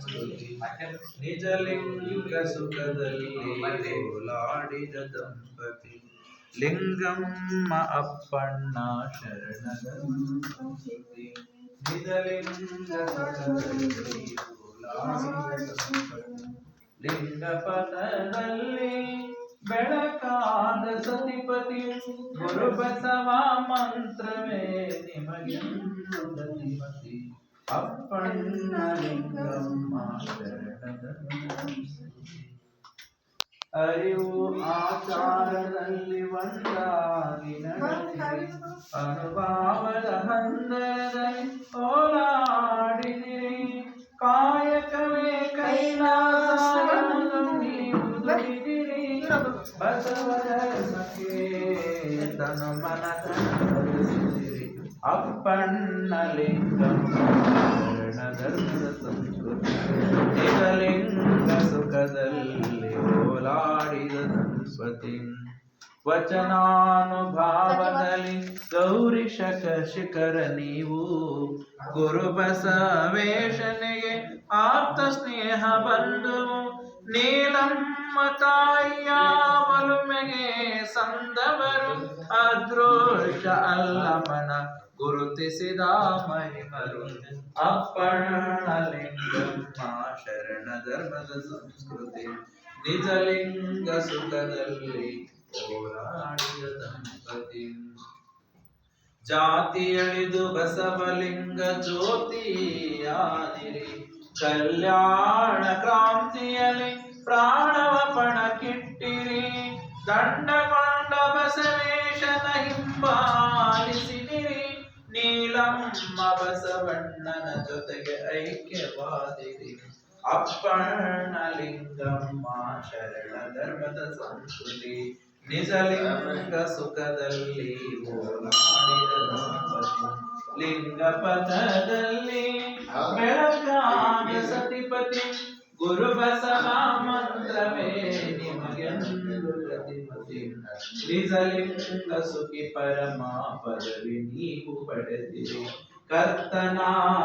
ಸಂಸ್ಕೃತಿ ನಿಜಲಿಂಗ ಸುಖದಲ್ಲಿ ಓಲಾಡಿದ ದಂಪತಿ ಲಿಂಗಮ್ಮ ಅಪ್ಪಣ್ಣ ಶರಣದ ಸಂಸ್ಕೃತಿ ನಿಜಲಿಂಗ ಸುಖದಲ್ಲಿ ಓಲಾಡಿದ ದಂಪತಿ ಲಿಂಗ ಪಥದಲ್ಲಿ ಬೆಳಕಾದ ಸತಿಪತಿ ಗುರು ಬಸವ ಮಂತ್ರವೇ ನಿಮಗೆ ಗತಿಮತಿ ಅಪ್ಪಣ್ಣ ಅರಿವು ಆಚಾರದಲ್ಲಿ ಒಂದಾಗಿ ಅನುಭಾವದ ಹಂದರದಲ್ಲಿ ಓಲಾಡಿದಿರಿ ಕಾಯಕವೇ ಕೈಲಾಸಿರಿ ಬಸವಧರ್ಮಕ್ಕೆ ತನು ಮನ ತನಸಿದಿರಿ ಅಪ್ಪಣ್ಣ ಲಿಂಗಮ್ಮ ಶರಣ ಧರ್ಮದ ಸಂಸ್ಕೃತಿ ವಚನಾನುಭಾವದಲ್ಲಿ ಗೌರಿ ಶಕ ಶಿಖರ ನೀವು. ಗುರು ಬಸವೇಶನಿಗೆ ಆಪ್ತ ಸ್ನೇಹ ಬಂದು ನೀಲಮ್ಮ ತಾಯಿಯ ಮಲುಮೆಗೆ ಸಂದವರು. ಅದೃಷ್ಟ ಅಲ್ಲಮನ ಗುರುತಿಸಿದ ಮಹಿಮರು. ಅಪ್ಪಣಲಿಂಗಮ್ಮ ಶರಣ ಧರ್ಮದ ಸಂಸ್ಕೃತಿ. ನಿಜಲಿಂಗ ಸುಖದಲ್ಲಿ ಹೋರಾಡಿದ ದಂಪತಿ ಜಾತಿಯಳಿದು ಬಸವಲಿಂಗ ಜ್ಯೋತಿಯಾದಿರಿ ಕಲ್ಯಾಣ ಕ್ರಾಂತಿಯಲ್ಲಿ ಪ್ರಾಣವ ಪಣಕ್ಕಿಟ್ಟಿರಿ ದಂಡಗೊಂಡ ಬಸವೇಶನ ಹಿಂಬಾಲಿಸಿದಿರಿ. ನೀಲಮ್ಮ ಬಸವಣ್ಣನ ಜೊತೆಗೆ ಐಕ್ಯವಾದಿರಿ. ಅಪ್ಪಣ್ಣ ಲಿಂಗಮ್ಮ ಶರಣ ಧರ್ಮದ ಸಂಸ್ಕೃತಿ. ನಿಜಲಿಂಗ ಸುಖದಲ್ಲಿ ಓಲಾಡಿದ ದಂಪತಿ ಲಿಂಗ ಪಥದಲ್ಲಿ ಬೆಳಗಾದ ಸತಿಪತಿ ಗುರು ಬಸವ ಮಂತ್ರವೇ ನಿಮಗೆಂದು ಗತಿಮತಿ ನಿಜಲಿಂಗ ಸುಖಿ ಪರಮ ಪದವಿ ನೀವು ಪಡೆದಿರಿ ಕರ್ತನ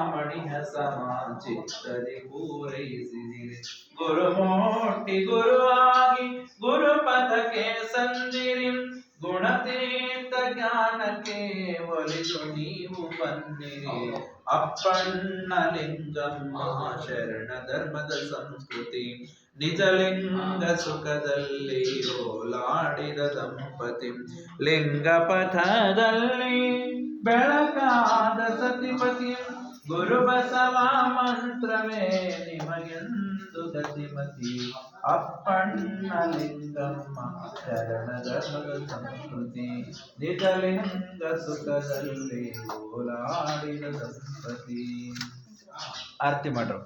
ಮಣಿಯ ಸಮ ಚಿತ್ತದಿ ಪೂರೈಸಿದಿರಿ ಗುರುಮೂರ್ತಿ ಗುರುವಾಗಿ ಗುರುಪಥಕ್ಕೆ ಸಂದಿರಿ ಗುಣತೀರ್ಥ ಜ್ಞಾನಕ್ಕೆ ಒಲಿದು ನೀವು ಬನ್ನಿರಿ ಅಪ್ಪಣ್ಣ ಲಿಂಗಮ್ಮ ಶರಣ ಧರ್ಮದ ಸಂಸ್ಕೃತಿ ನಿಜಲಿಂಗ ಸುಖದಲ್ಲಿ ಓಲಾಡಿದ ದಂಪತಿ ಲಿಂಗ ಪಥದಲ್ಲಿ ಬೆಳಕಾದ ಸತಿಪತಿ, ಗುರು ಬಸವ ಮಂತ್ರವೇ ನಿಮಗೆಂದು ಗತಿಮತಿ ಅಪ್ಪಣ್ಣ ಲಿಂಗಮ್ಮ ಶರಣ ಧರ್ಮದ ಸಂಸ್ಕೃತಿ, ನಿಜಲಿಂಗ ಸುಖದಲ್ಲಿ ಓಲಾಡಿದ ದಂಪತಿ ಆರತಿ ಮಾಡ್ರು.